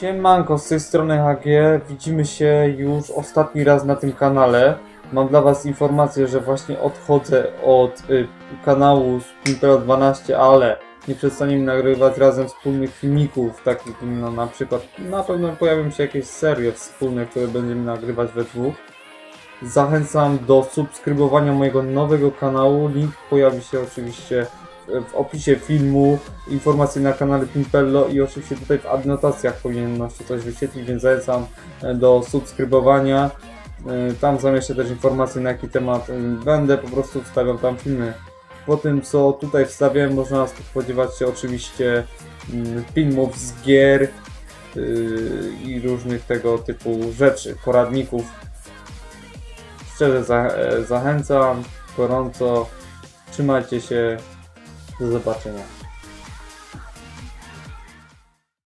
Siemanko, z tej strony HG. Widzimy się już ostatni raz na tym kanale. Mam dla Was informację, że właśnie odchodzę od y, kanału Spintero 12, ale nie przestaniemy nagrywać razem wspólnych filmików, takich no, na przykład na pewno pojawią się jakieś serie wspólne, które będziemy nagrywać we dwóch. Zachęcam do subskrybowania mojego nowego kanału. Link pojawi się oczywiście w- opisie filmu informacje na kanale Pimpello i oczywiście tutaj w adnotacjach powinno się coś wyświetlić, więc zachęcam e, do subskrybowania. E, Tam zamieszczę też informacje na jaki temat e, będę, po prostu wstawiam tam filmy. Po tym co tutaj wstawiam można spodziewać się oczywiście mm, filmów z gier i różnych tego typu rzeczy, poradników. Szczerze za, zachęcam gorąco. Trzymajcie się. Do zobaczenia.